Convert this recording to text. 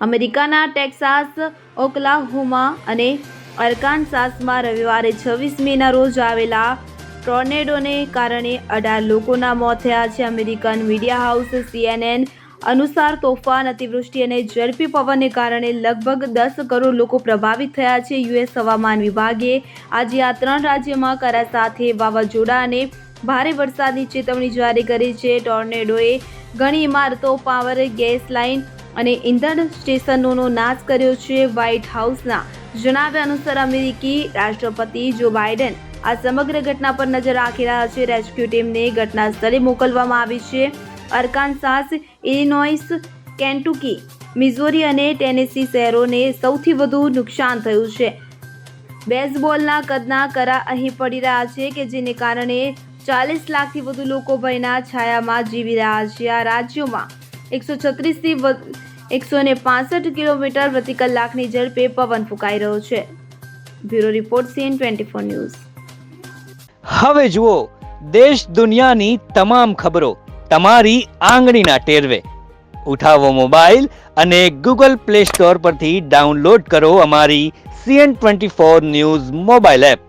અમેરિકાના ટેક્સાસ, ઓકલાહોમા અને અરકાનસાસમાં રવિવારે છવ્વીસ મેના રોજ આવેલા ટોર્નેડોને કારણે અઢાર લોકોના મોત થયા છે. અમેરિકન મીડિયા હાઉસ સીએનએન અનુસાર તોફાન, અતિવૃષ્ટિ અને ઝડપી પવનને કારણે લગભગ દસ કરોડ લોકો પ્રભાવિત થયા છે. યુએસ હવામાન વિભાગે આજે આ ત્રણ રાજ્યમાં કરા સાથે વાવાઝોડા અને ભારે વરસાદની ચેતવણી જારી કરી છે. ટોર્નેડોએ ઘણી ઇમારતો, પાવર, ગેસ લાઇન અને ઇંધણ સ્ટેશનોનો નાશ કર્યો છે વ્હાઇટ હાઉસના જણાવ્યા અનુસાર અમેરિકી રાષ્ટ્રપતિ જો બાઇડેન આ સમગ્ર ઘટના પર નજર રાખી રહ્યા છે. રેસ્ક્યુ ટીમને ઘટના સ્થળે મોકલવામાં આવી છે. અરકાનસાસ ઇલિનોઇસ, કેન્ટુકી, મિઝોરી અને ટેનેસી શહેરોને સૌથી વધુ નુકસાન થયું છે. બેઝબોલના કદના કરા અહીં પડી રહ્યા છે કે જેને કારણે ચાલીસ લાખથી વધુ લોકો ભયના છાયામાં જીવી રહ્યા છે. આ રાજ્યોમાં એકસો છત્રીસથી એકસો ને પાસઠ કિલોમીટર પ્રતિ કલાકની ઝડપે પવન ફૂંકાઈ રહ્યો છે. Bureau report CN twenty four news. હવે જુઓ, દેશ દુનિયાની તમામ ખબરો તમારી આંગળીના ટેરવે. ઉઠાવો મોબાઈલ અને ગૂગલ પ્લે સ્ટોર પરથી ડાઉનલોડ કરો અમારી CN twenty four news mobile app.